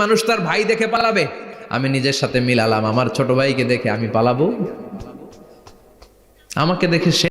মানুষ তার ভাই দেখে পালাবে। আমি নিজের সাথে মিলালাম আমার ছোট ভাইকে দেখে আমি পালাবো। আমাকে দেখে সে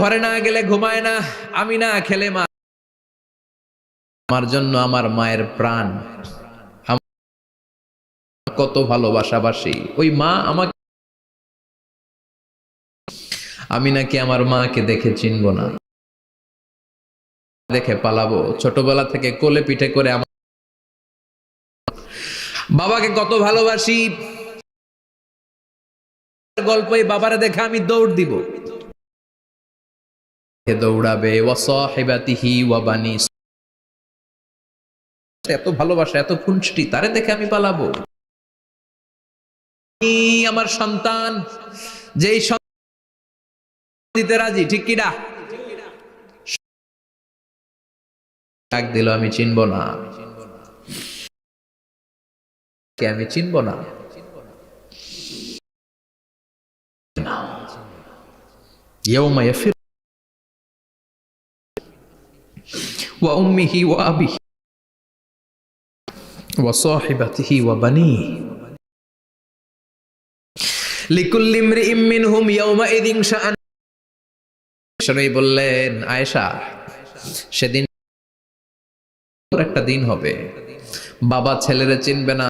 ঘরে না গেলে ঘুমায় না, আমি না খেলে মা আমার জন্য আমার মায়ের প্রাণ। কত ভালোবাসাবাসি। ওই মা আমাকে আমি নাকি আমার মাকে দেখে চিনব না। দেখে পালাবো। ছোটবেলা থেকে কোলে পিঠে করে আমার বাবাকে কত ভালোবাসি। গল্পে বাবারে দেখে আমি দৌড় দিব। দৌড়াবে ওয়াসাহিবাতিহি ওয়া বানি এত ভালোবাসা, এত খুনষ্টি তারে দেখে আমি পালাবো। আমি আমার সন্তান, যেই দিতে রাজি ঠিক কিনা ডাক দিল আমি চিনব না কে আমি চিনব না يوم يفر وأمه وأبيه وصاحبته وبنيه লিকুল্লি ইমরিইম মিনহুম ইয়াউমাইযিন শাআন শরী বললেন, আয়েশা, সেদিন একটা দিন হবে। বাবা ছেলেরে চিনবে না,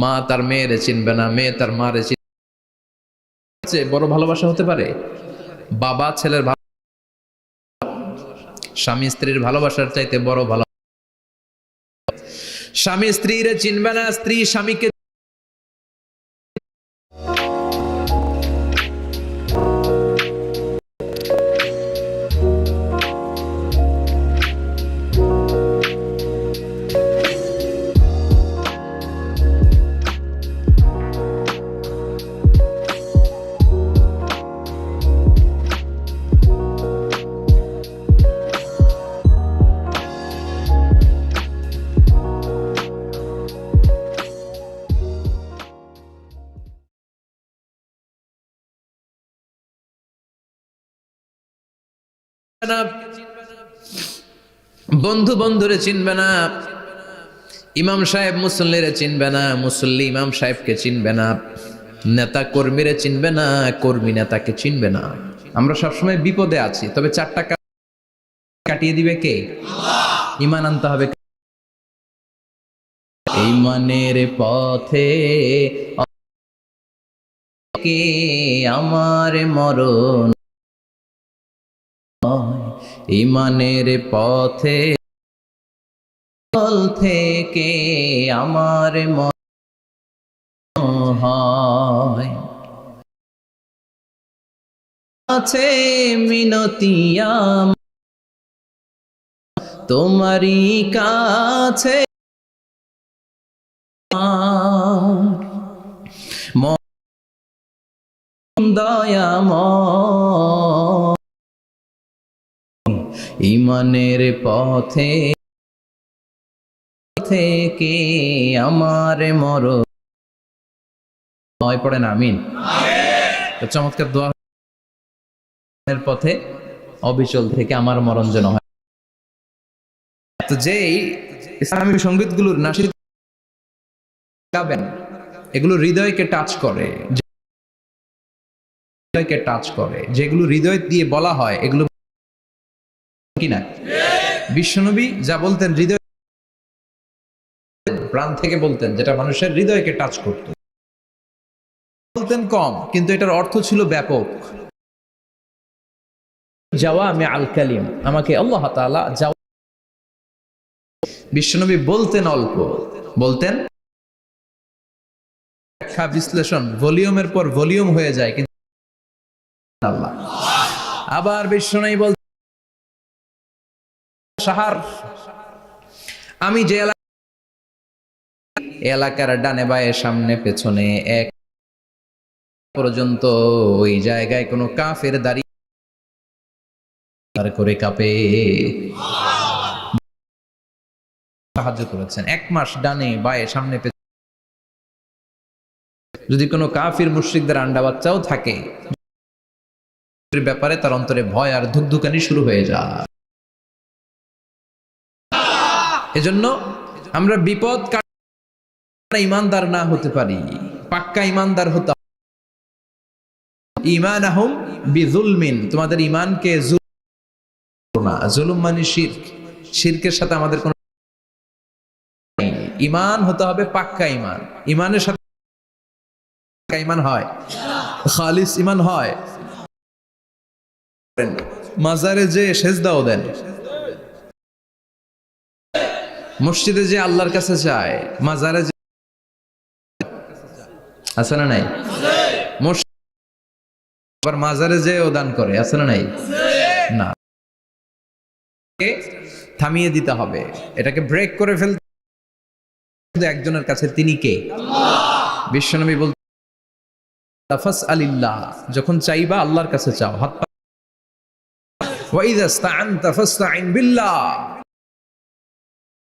মা তার মেয়েরে চিনবে না, মেয়ে তার মারে চিনবে বড় ভালোবাসা হতে পারে। বাবা ছেলের স্বামী স্ত্রীর ভালোবাসার চাইতে বড় ভালো। স্বামী স্ত্রীরে চিনবে না, স্ত্রী স্বামীকে না বন্ধু বন্ধুরে চিনবে না ইমাম সাহেব মুসল্লিরে চিনবে না মুসল্লি ইমাম সাহেবকে চিনবে না নেতা কর্মীরে চিনবে না কর্মী নেতাকে চিনবে না আমরা সবসময় বিপদে আছি, তবে চারটা কাটিয়ে দিবে কে? ইমান আনতে হবে ইমানের পথে কে? আমার মরণ ইমানের পথে থেকে আমার হয়। আছে মিনতিয়াম তোমারই কাছে দয়াময় ইমানের পথে থেকে আমার মর নয় পড়েন আমিন। চমৎকার দোয়া পথে, অবিচল থেকে আমার মরণ যেন হয়। তো যেই ইসলামী সঙ্গীতগুলোর নাসিদ গাবেন, এগুলো হৃদয়কে টাচ করে হৃদয়কে টাচ করে, যেগুলো হৃদয় দিয়ে বলা হয়, এগুলো কিনা বিশ্বনবী যা বলতেন, হৃদয় প্রাণ থেকে বলতেন, যেটা মানুষের হৃদয়কে টাচ করত। বলতেন কম, কিন্তু এটার অর্থ ছিল ব্যাপক। যাওয়া আমি আল কালিম, আমাকে আল্লাহ তাআলা যাওয়া বিশ্বনবী বলতেন অল্প। বলতেন, ব্যাখ্যা, বিশ্লেষণ, ভলিউমের পর ভলিউম হয়ে যায়, কিন্তু আল্লাহ। আবার বিশ্বনবী বল সাহার। আমি যে এলাকা এলাকার ডানে বায়ে সামনে পেছনে এক পর্যন্ত ওই জায়গায় কোনো কাফের দাঁড়িয়ে করে কাপে। সাহায্য করেছেন। এক মাস ডানে বায়ে সামনে যদি কোনো কাফির মুশ্রিকদের আন্ডা বাচ্চাও থাকে ব্যাপারে তার অন্তরে ভয় আর ধুকধুকানি শুরু হয়ে যায়। এজন্য আমরা বিপদ ইমানদার না হতে পারি। পাক্কা ইমানদার হতে ইমান আহম বিজুলমিন তোমাদের ইমানকে না। জুলুম মানে শিরক। শিরকের সাথে আমাদের কোনো ইমান হতে হবে পাক্কা ইমান। ইমানের সাথে ইমান হয়। খালিস ইমান হয়। মাজারে যে সেজদাও দেন। মসজিদে যে আল্লাহর কাছে যায়, মাজারে যে আছে না নাই? আবার মাজারে ও দান করে, আছে না নাই? না। থামিয়ে দিতে হবে। এটাকে ব্রেক করে ফেলতে একজনের কাছে তিনি কে? বিশ্বনবী বল তাফাস আলিল্লাহ যখন চাইবা আল্লাহর কাছে চাও, হাত পা- ওয়াইদা ইস্তাআনতা ফাস্তাইন বিল্লাহ।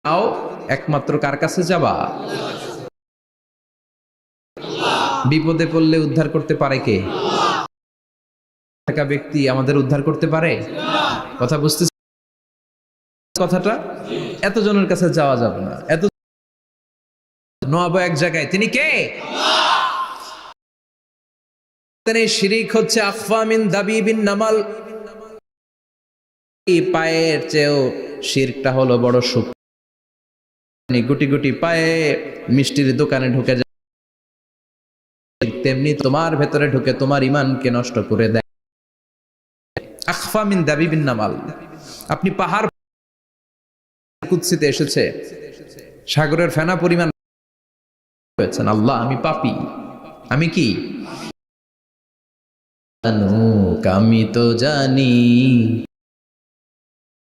আও একমাত্র কার কাছে যাবা? বিপদে পড়লে উদ্ধার করতে পারে কে? থাকা ব্যক্তি আমাদের উদ্ধার করতে পারে? কথা বুঝতে কথাটা? এতজনের কাছে যাওয়া যাবে না। এত নব এক জায়গায়। তিনি কে? শিরিক হচ্ছে আফামিন দাবিবিন নামাল। পায়ের চেয়েও শিরকটা হলো বড় সুখ গুটি গুটি পায়ে মিষ্টির দোকানে ঢুকে যায়। তেমনি তোমার ভেতরে ঢুকে তোমার ইমানকে নষ্ট করে দেয়। আখফা মিন দাবিবিন নামাল। আপনি পাহাড় কুৎসিতে এসেছে। সাগরের ফেনা পরিমাণ হয়েছেন। আল্লাহ, আমি পাপি। আমি কি? আমি তো জানি।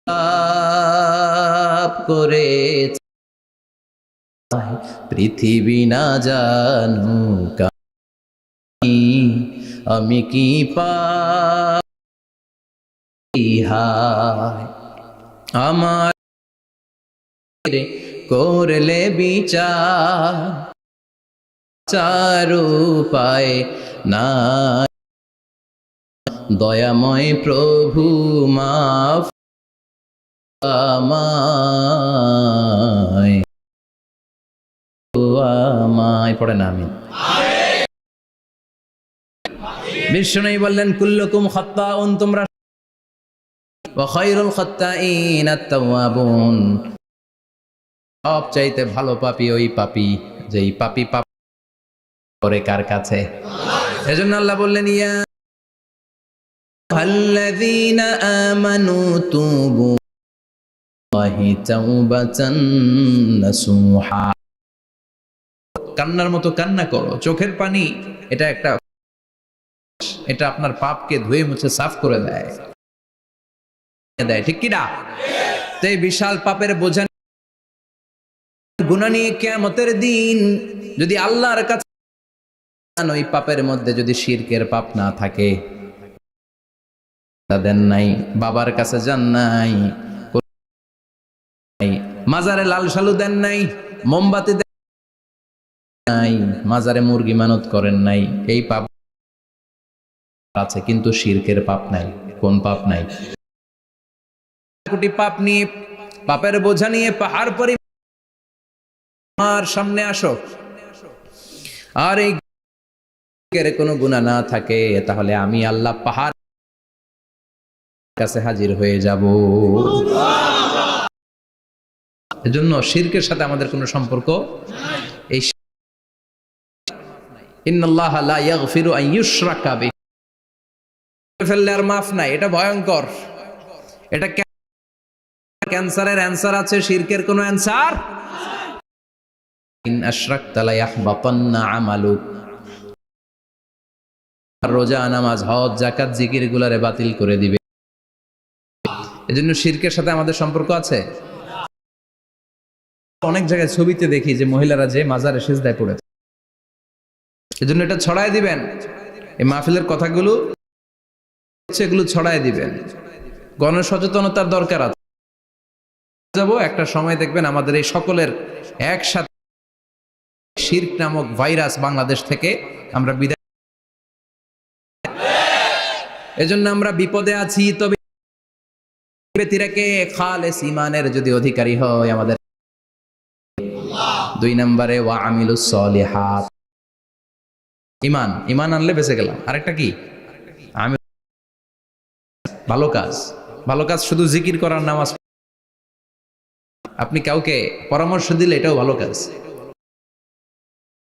পাপ করে পৃথিবী না জানুক আমি, কি পাপ? হায় আমার করলে বিচার চারু পায় না দয়াময় প্রভু মাফ আমায় পড়ে না আমি বিষ্ণু বললেন কুল্লকুম খত্তাউন তোমরা ওয়াখাইরুল খাত্তাইন আত-তাওয়াবুন সব চাইতে ভালো পাপি ওই পাপি যেই পাপি পাপ করে কার কাছে এজন্য আল্লাহ বললেন ইয়া الذين آمنوا توبوا الله توبة نصوحا কান্নার মতো কান্না করো। চোখের পানি, এটা একটা এটা আপনার পাপকে ধুয়ে মুছে সাফ করে দেয়। দেয়, ঠিক কিনা তো এই বিশাল পাপের বোঝা গুণা নিয়ে কেমতের দিন যদি আল্লাহর কাছে ওই পাপের মধ্যে যদি শিরকের পাপ না থাকে। দেন নাই, বাবার কাছে যান নাই মাজারে লাল সালু দেন নাই, মোমবাতি দেন নাই, মাজারে মুরগি মানত করেন নাই, এই পাপ আছে, কিন্তু শিরকের পাপ নাই, কোন পাপ নাই? কোটি পাপ নিয়ে, পাপের বোঝা নিয়ে পাহাড় পরি আমার সামনে আসো। আর এই কোনো গুণা না থাকে, তাহলে আমি আল্লাহ পাহাড় কাছে হাজির হয়ে যাব। এজন্য শিরকের সাথে আমাদের কোনো সম্পর্ক এই মাফ নাই, এটা ভয়ঙ্কর। এটা ক্যান্সারের অ্যান্সার আছে অ্যান্সার? রোজা, নামাজ জাকাত বাতিল করে দিবে। এজন্য শিরকের সাথে আমাদের সম্পর্ক আছে? অনেক জায়গায় ছবিতে দেখি যে মহিলারা যে মাজারে সেজদায় পড়েছে এজন্য এটা ছড়ায় দিবেন। এই মাহফিলের কথাগুলো এগুলো ছড়ায় দিবেন। গণসচেতনতার দরকার আছে। যাব, একটা সময় দেখবেন আমাদের এই সকলের একসাথে শির্ক নামক ভাইরাস বাংলাদেশ থেকে আমরা বিদায় এজন্য আমরা বিপদে আছি, তবে ব্যক্তিরাকে খালেস ইমানের যদি অধিকারী হয় আমাদের। দুই নম্বরে ওয়া আমিলুস সলিহাত। ইমান ইমান আনলে বেঁচে গেলাম। আরেকটা কি? আমি ভালো কাজ। ভালো কাজ শুধু জিকির করার নামাজ আপনি কাউকে পরামর্শ দিলে এটাও ভালো কাজ।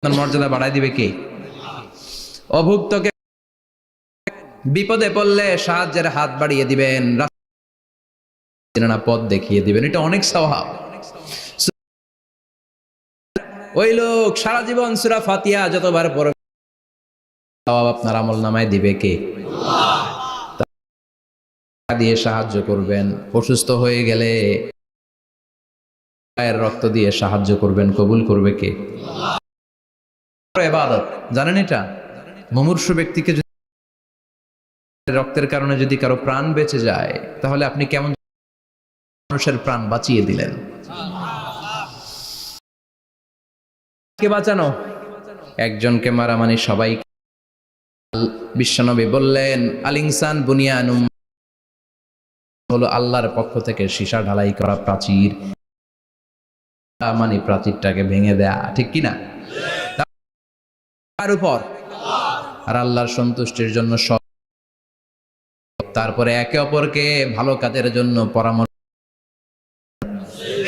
মর্যাদা বাড়াই দিবে কে? অভুক্তকে বিপদে পড়লে সাহায্যের হাত বাড়িয়ে দিবেন পথ দেখিয়ে দিবেন। এটা অনেক স্বভাব। ওই লোক সারা জীবন সুরা ফাতিয়া যতবার পড়বে সওয়াব আপনার আমল নামায় দিবে কে? দিয়ে সাহায্য করবেন। অসুস্থ হয়ে গেলে পায়ের রক্ত দিয়ে সাহায্য করবেন, কবুল করবে কে? এবাদত জানেন এটা? মুমূর্ষু ব্যক্তিকে রক্তের কারণে যদি কারও প্রাণ বেঁচে যায়, তাহলে আপনি কেমন মানুষের প্রাণ বাঁচিয়ে দিলেন? কে বাঁচানো? একজনকে মারা মানে সবাই বিশ্বনবী বললেন হলো আল্লাহর পক্ষ থেকে সীসা ঢালাই করা প্রাচীর। মানে প্রাচীরটাকে ভেঙে দেয়া, ঠিক কি না তার উপর। আর আল্লাহর সন্তুষ্টির জন্য সব। তারপরে একে অপরকে ভালো কাজের জন্য পরামর্শ।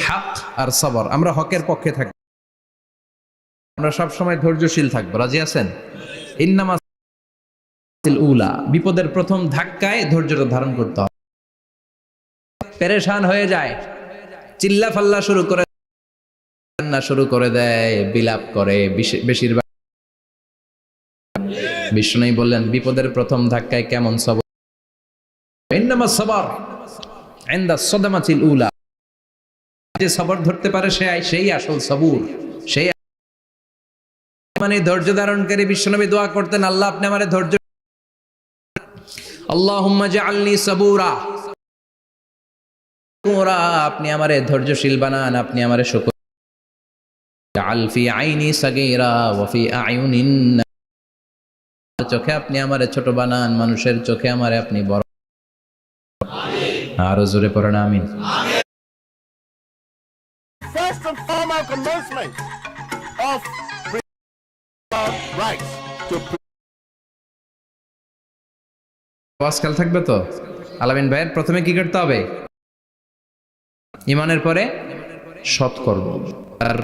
হাক আর সবর। আমরা হকের পক্ষে থাকি। আমরা সবসময় ধৈর্যশীল থাকব। রাজি আছেন? ইন্নামা উলা, বিপদের প্রথম ধাক্কায় ধৈর্যটা ধারণ করতে হবে। পেরেশান হয়ে যায় চিল্লা ফাল্লা শুরু করে কান্না শুরু করে দেয়, বিলাপ করে। বেশিরভাগ বললেন, বিপদের প্রথম ধাক্কায় কেমন সবর ধরতে পারে, সে সেই আসল সেই মানে ধৈর্য ধারণকারী বিশ্বনবী দোয়া করতেন, আল্লাহ, আপনি আমার ধৈর্য কুরা আপনি আমারে ধৈর্যশীল বানান, আপনি আমারে জাআল আইনি চোখে আপনি আমারে ছোট বানান, মানুষের চোখে আমারে আপনি বড়। আরও জোরে পড়েন, আমিন। To আজকাল থাকবে তো? আলামিন ভাইয়ের প্রথমে কি করতে হবে? ইমানের পরে সৎকর্ম আর